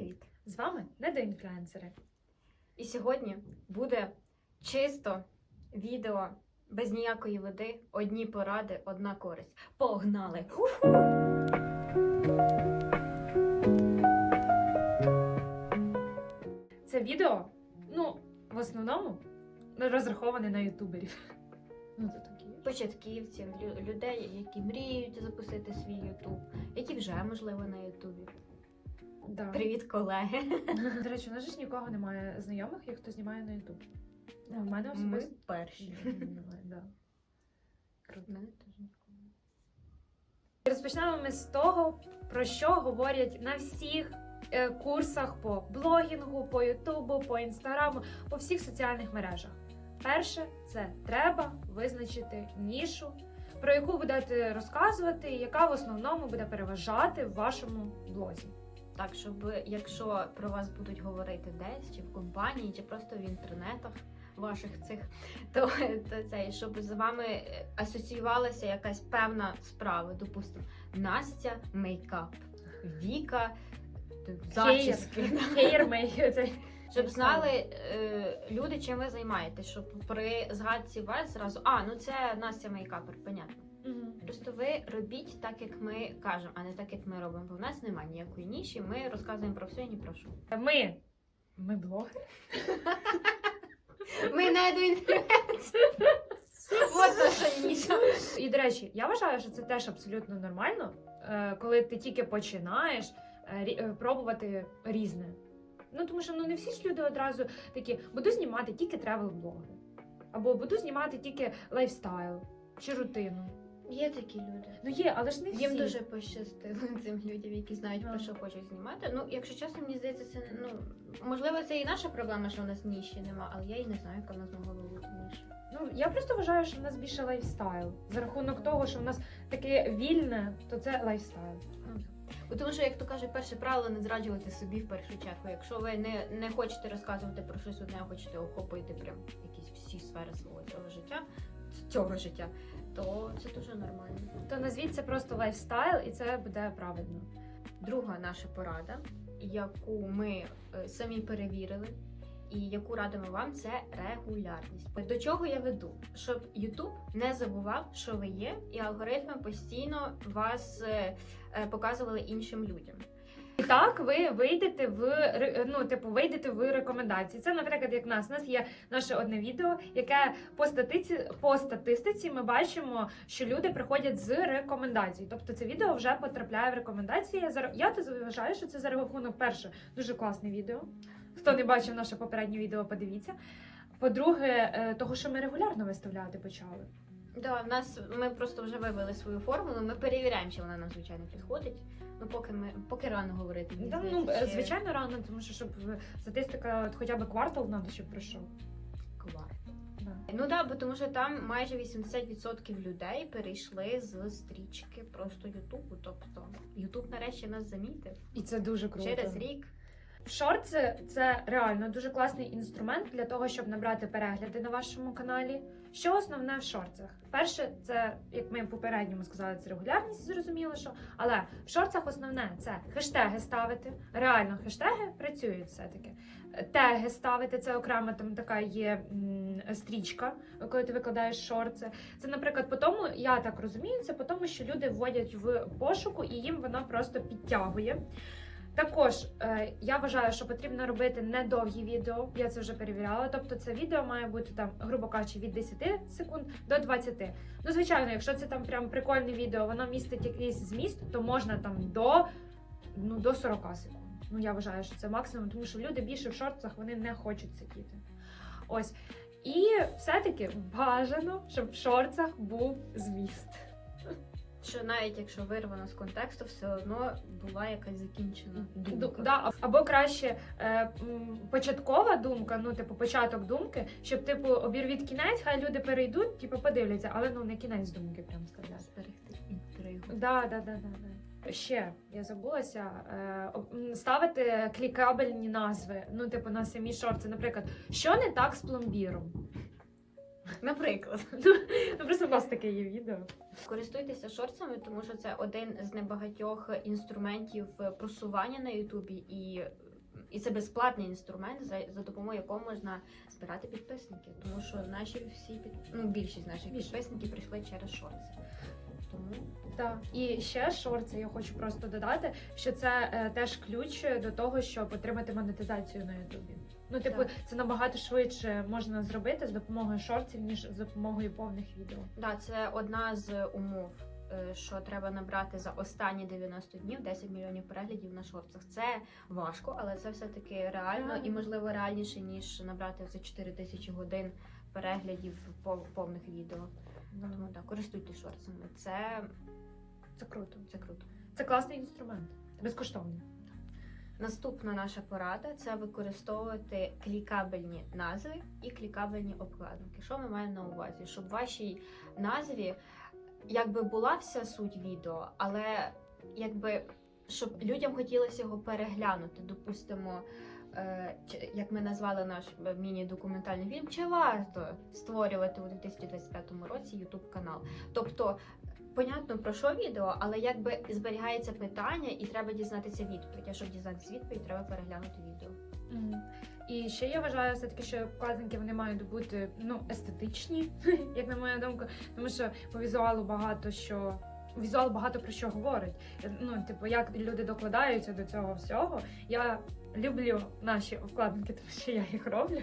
привіт! З вами недоінфлюенсери. І сьогодні буде чисто відео без ніякої води, одні поради, одна користь. Погнали! Це відео, ну, в основному розраховане на ютуберів. Ну, це такі. Початківців, лю- людей, які мріють запустити свій Ютуб, які вже можливо на Ютубі. Да. Привіт, колеги! До речі, у нас ж нікого немає знайомих, як хто знімає на ютуб. В мене Ми особисто перші. немає, да. Мене теж. Розпочнемо ми з того, про що говорять на всіх е, курсах по блогінгу, по Ютубу, по інстаграму, по всіх соціальних мережах. Перше, це треба визначити нішу, про яку будете розказувати, і яка в основному буде переважати в вашому блозі. Так, щоб якщо про вас будуть говорити десь, чи в компанії, чи просто в інтернетах ваших цих, то, то це, щоб з вами е, асоціювалася якась певна справа. Допустимо, Настя мейкап, Віка зачіски. Щоб знали е, люди, чим ви займаєтесь, щоб при згадці вас зразу, а, ну це Настя мейкапер, понятно. Мгм. Просто ви робіть так, як ми кажемо, а не так, як ми робимо. Бо в нас немає ніякої ніші. Ми розказуємо про все і ні про що. Ми. Ми блогери? Ми не до інфлюенсер. Наша ніша. І до речі, я вважаю, що це теж абсолютно нормально, е, коли ти тільки починаєш е, рі- е, пробувати різне. Ну тому що ну не всі ж люди одразу такі буду знімати тільки тревел-блоги, або буду знімати тільки лайфстайл чи рутину. Є такі люди. Ну є, але ж не всі. Їм дуже пощастило цим людям, які знають про Ну. що хочуть знімати. Ну, якщо чесно, мені здається, це ну можливо, це і наша проблема, що в нас ніші нема, але я і не знаю, яка в нас могла бути ніша. Ну я просто вважаю, що в нас більше лайфстайл. За рахунок того, що в нас таке вільне, то це лайфстайл. Бо Тому що, як то каже, перше правило не зраджувати собі в першу чергу. Якщо ви не, не хочете розказувати про щось одне, а хочете охопити прям якісь всі сфери свого цього життя, цього життя, то це дуже нормально. То назвіть це просто лайфстайл, і це буде правильно. Друга наша порада, яку ми е, самі перевірили, і яку радимо вам, це регулярність. До чого я веду? Щоб YouTube не забував, що ви є, і алгоритми постійно вас е, е, показували іншим людям. І так ви вийдете в ну, типу, вийдете в рекомендації. Це, наприклад, як в нас. У нас є наше одне відео, яке по статиці по статистиці ми бачимо, що люди приходять з рекомендацій. Тобто це відео вже потрапляє в рекомендації. Я то вважаю, що це за рахунок перше дуже класне відео. Хто не бачив наше попереднє відео, подивіться. По-друге, е, того, що ми регулярно виставляти почали. Да, в нас ми просто вже вивели свою формулу. Ми перевіряємо, чи вона нам звичайно підходить. Ну поки ми поки рано говорити. мені Да, ну, здається, е, звичайно, рано, тому що щоб е, статистика от хоча б квартал надо, щоб пройшов. кварт. Да. Ну да, бо тому що там майже 80% людей перейшли з стрічки просто Ютубу. Тобто Ютуб нарешті нас замітив І це дуже круто. через рік. Шорти це реально дуже класний інструмент для того, щоб набрати перегляди на вашому каналі. Що основне в шортах? Перше, це як ми попередньому сказали, це регулярність, зрозуміло, що але в шортах основне це хештеги ставити. Реально, хештеги працюють все-таки. Теги ставити це окрема там така є стрічка, коли ти викладаєш шорти. Це, наприклад, по тому, я так розумію, це по тому, що люди вводять в пошуку і їм вона просто підтягує. Також е, я вважаю, що потрібно робити недовгі відео. Я це вже перевіряла. Тобто, це відео має бути там, грубо кажучи, від 10 секунд до 20. Ну, звичайно, якщо це там прям прикольне відео, воно містить якийсь зміст, то можна там до, ну, до 40 секунд. Ну, я вважаю, що це максимум, тому що люди більше в шортах вони не хочуть сидіти. Ось. І все-таки бажано, щоб в шортах був зміст. Що навіть якщо вирвано з контексту, все одно була якась закінчена Ду- думка. Да, або краще е, м, початкова думка, ну типу початок думки, щоб типу обірвіть кінець, хай люди перейдуть, типу подивляться, але ну не кінець думки, прям сказати. Зберегти інтригу. Да, да, да, да, да. Ще я забулася е, об- м, ставити клікабельні назви. Ну, типу, на самі шорти. Наприклад, що не так з пломбіром? Наприклад. Нас таке є відео. Користуйтеся шорцами, тому що це один з небагатьох інструментів просування на Ютубі, і, і це безплатний інструмент, за, за допомогою якого можна збирати підписники. Тому що наші всі під... ну, більшість наших підписників прийшли через шорти. Тому Так. І ще шорти, я хочу просто додати, що це е, теж ключ до того, щоб отримати монетизацію на Ютубі. Ну, типу, Так. це набагато швидше можна зробити з допомогою шортів, ніж з допомогою повних відео. да, це одна з умов. е, Що треба набрати за останні 90 днів 10 мільйонів переглядів на шортах. Це важко, але це все таки реально і можливо реальніше ніж набрати за 4 тисячі годин переглядів пов- повних відео. Тому так, користуйтесь шорцами. Це, Це круто. це круто. Це класний інструмент, безкоштовний. Наступна наша порада це використовувати клікабельні назви і клікабельні обкладинки. Що ми маємо на увазі? Щоб в вашій назві якби була вся суть відео, але якби щоб людям хотілося його переглянути. Допустимо, як ми назвали наш е, міні-документальний фільм, чи варто створювати у 2025 році YouTube канал? Тобто. Понятно про що відео, але якби зберігається питання, і треба дізнатися відповідь. А щоб дізнатися відповідь, треба переглянути відео. Мгм. І ще я вважаю все таки, що вкладинки вони мають бути ну естетичні, як на мою думку, тому що по візуалу багато що. Візуал багато про що говорить. Ну, типу, як люди докладаються до цього всього. Я люблю наші обкладинки, тому що я їх роблю.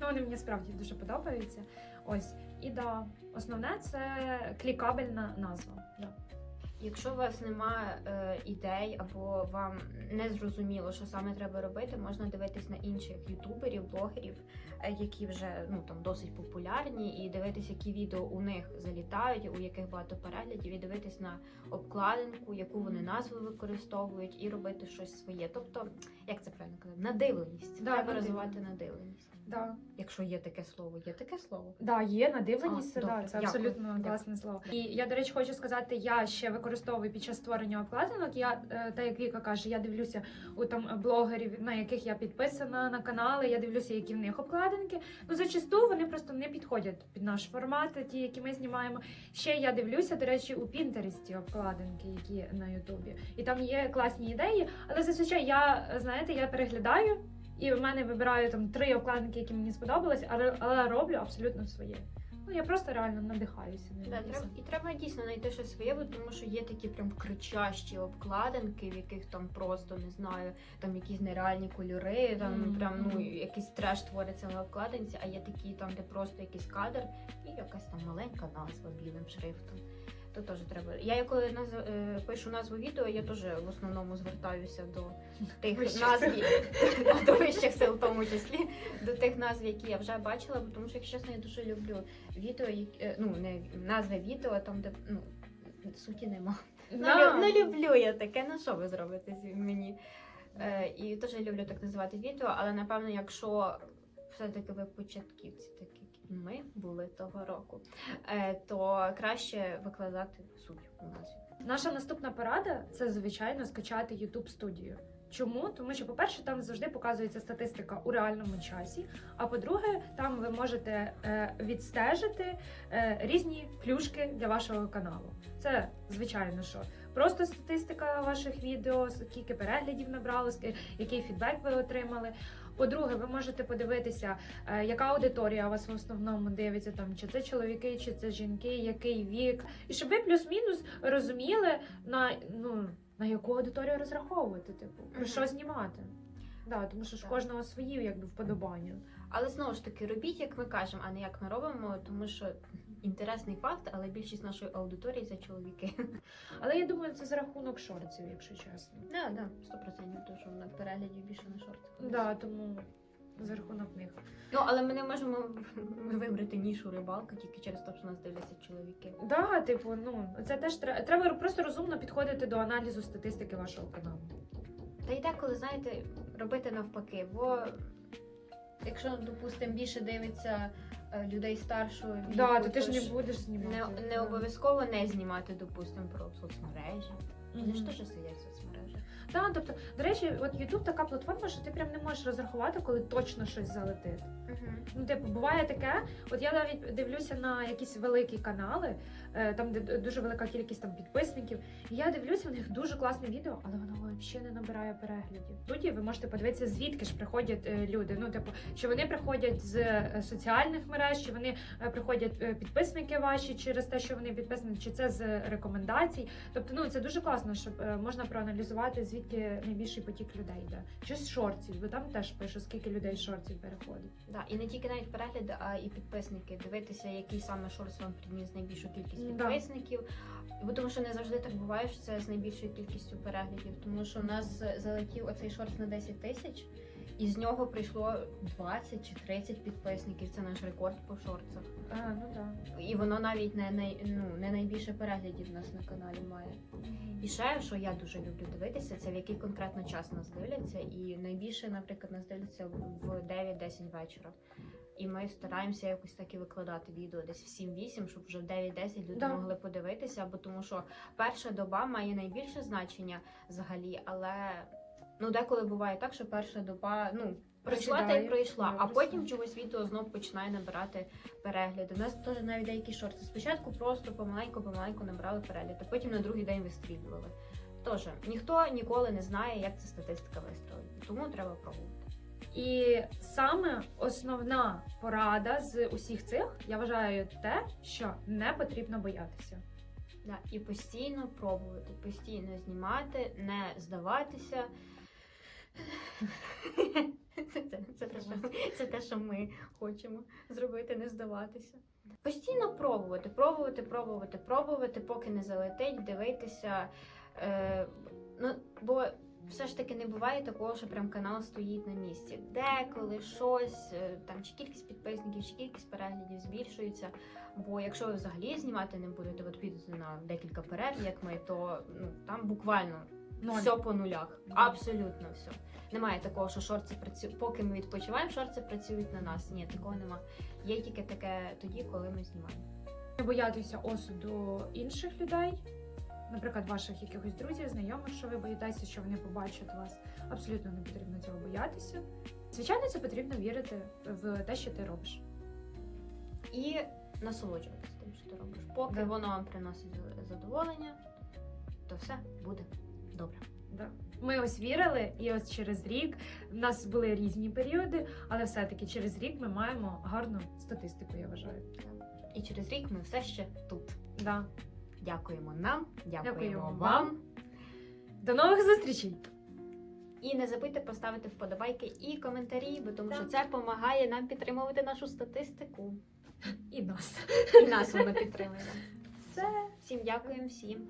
Ну, вони мені справді дуже подобаються. Ось. І да, основне це клікабельна назва. Да. Якщо у вас немає е, ідей або вам не зрозуміло, що саме треба робити, можна дивитись на інших ютуберів, блогерів, е, які вже ну там досить популярні, і дивитись, які відео у них залітають, у яких багато переглядів, і дивитись на обкладинку, яку вони назву використовують, і робити щось своє. Тобто, як це правильно казати, надивленість. Да, треба надивленість. розвивати надивленість. Да. Якщо є таке слово, є таке слово. Да, є надивленість, А, це, да, це дякую, абсолютно дякую. класне слово. І я, до речі, хочу сказати, я ще використовую під час створення обкладинок. Я е, та як Віка каже, я дивлюся у там блогерів, на яких я підписана на канали. Я дивлюся, які в них обкладинки. Ну зачасту вони просто не підходять під наш формат, ті, які ми знімаємо. Ще я дивлюся, до речі, у Пінтересті обкладинки, які на Ютубі. І там є класні ідеї, але зазвичай я знаєте, я переглядаю. І в мене вибираю там три обкладинки, які мені сподобались, але, але роблю абсолютно своє. Ну я просто реально надихаюся. ними Да, і треба, і треба дійсно знайти щось своє, бо тому що є такі прям кричащі обкладинки, в яких там просто не знаю, там якісь нереальні кольори, там Мгм. прям ну якийсь треш твориться на обкладинці, а є такі там, де просто якийсь кадр і якась там маленька назва білим шрифтом. То теж треба. Я коли назв... е, пишу назву відео, я теж в основному звертаюся до тих Вищих назв, до вищих сил, в тому числі, до тих назв, які я вже бачила, бо тому що, якщо чесно, я дуже люблю відео, е, ну не назви відео, там де ну суті нема. Ну, Да. лю- ну люблю я таке, ну що ви зробите зі мені? Е, і теж люблю так називати відео, але напевно, якщо все-таки ви початківці, такі ми були того року, е, то краще викладати суть у назві. Наша наступна порада це звичайно скачати YouTube студію. Чому? Тому що, по-перше, там завжди показується статистика у реальному часі. А по-друге, там ви можете е, відстежити е, різні плюшки для вашого каналу. Це звичайно, що просто статистика ваших відео, скільки переглядів набрало, ски- який фідбек ви отримали. По-друге, ви можете подивитися, е, яка аудиторія у вас в основному дивиться, там чи це чоловіки, чи це жінки, який вік, і щоб ви плюс-мінус розуміли на ну на яку аудиторію розраховувати, типу про що знімати. Да, тому що ж Так. кожного свої якби вподобання. Але знову ж таки, робіть, як ми кажемо, а не як ми робимо, тому що інтересний факт, але більшість нашої аудиторії це чоловіки. Але я думаю, це за рахунок шортів, якщо чесно. Да, да, сто процентів, тому що на переглядів більше на шорти. Да, тому за рахунок них. Ну, але ми не можемо вибрати нішу рибалка тільки через те, що нас дивляться чоловіки. Да, типу, ну це теж треба. Треба просто розумно підходити до аналізу статистики вашого каналу. Та й деколи, знаєте, робити навпаки, бо якщо, допустимо, більше дивиться людей старшого віку, Да, то ти ж не будеш знімати. не, не обов'язково не знімати, допустимо, про соцмережі. Вони ж теж сидять в соцмережах. Так, тобто, до речі, от YouTube така платформа, що ти прям не можеш розрахувати, коли точно щось залетить. Мгм. Ну, типу, буває таке. От я навіть дивлюся на якісь великі канали, е, там де дуже велика кількість там підписників. І я дивлюся, у них дуже класне відео, але воно взагалі не набирає переглядів. Тут ви можете подивитися, звідки ж приходять е, люди. Ну, типу, чи вони приходять з е, соціальних мереж, чи вони е, приходять е, підписники ваші через те, що вони підписані, чи це з рекомендацій. Тобто, ну це дуже класно, щоб е, можна проаналізувати, звідки найбільший потік людей йде. Чи з шортів, бо там теж пишу, скільки людей шортів переходить. Да, і не тільки навіть перегляди, а і підписники. Дивитися, який саме шорс вам приніс найбільшу кількість. Підписників. Бо тому що не завжди так буває, що це з найбільшою кількістю переглядів. Тому що у нас залетів оцей шорс на 10 тисяч, і з нього прийшло 20 чи 30 підписників. Це наш рекорд по шорцах. А, ну так. І воно навіть не най, ну, не найбільше переглядів у нас на каналі має. І ще, що я дуже люблю дивитися, це в який конкретно час нас дивляться. І найбільше, наприклад, нас дивляться в 9-10 вечора. І ми стараємося якось так і викладати відео десь в 7-8, щоб вже в 9-10 люди Да. могли подивитися, бо тому що перша доба має найбільше значення взагалі, але ну деколи буває так, що перша доба ну. Пройшла та й пройшла, а потім чогось відео знов починає набирати перегляди. У нас теж навіть деякі шорти. Спочатку просто помаленьку, помаленьку набрали перегляди, потім на другий день вистрілювали. Тож ніхто ніколи не знає, як ця статистика вистрілить, тому треба пробувати. І саме основна порада з усіх цих, я вважаю, те, що не потрібно боятися. Да, і постійно пробувати, постійно знімати, не здаватися. Це, це, це, те, що, це те, що ми хочемо зробити, не здаватися. Постійно пробувати, пробувати, пробувати, пробувати, поки не залетить, дивитися. Е, ну, бо все ж таки не буває такого, що прям канал стоїть на місці. Деколи щось, е, там чи кількість підписників, чи кількість переглядів збільшується. Бо якщо ви взагалі знімати не будете, от підете на декілька перерв, як ми, то ну там буквально Ноль. все по нулях. Абсолютно все. Немає такого, що шорти працюють. Поки ми відпочиваємо, шорти працюють на нас. Ні, такого нема. Є тільки таке тоді, коли ми знімаємо. Не боятися осуду інших людей, наприклад, ваших якихось друзів, знайомих, що ви боїтеся, що вони побачать вас. Абсолютно не потрібно цього боятися. Звичайно, це потрібно вірити в те, що ти робиш. І насолоджуватися тим, що ти робиш. Поки Да. воно вам приносить задоволення, то все буде добре. Да. Ми ось вірили, і ось через рік в нас були різні періоди, але все-таки через рік ми маємо гарну статистику, я вважаю. І через рік ми все ще тут. Да. Дякуємо нам, дякуємо, Дякуємо вам. До нових зустрічей! І не забудьте поставити вподобайки і коментарі, бо тому Так. що це допомагає нам підтримувати нашу статистику. І нас. І нас воно підтримує. Все. Всім дякуємо, всім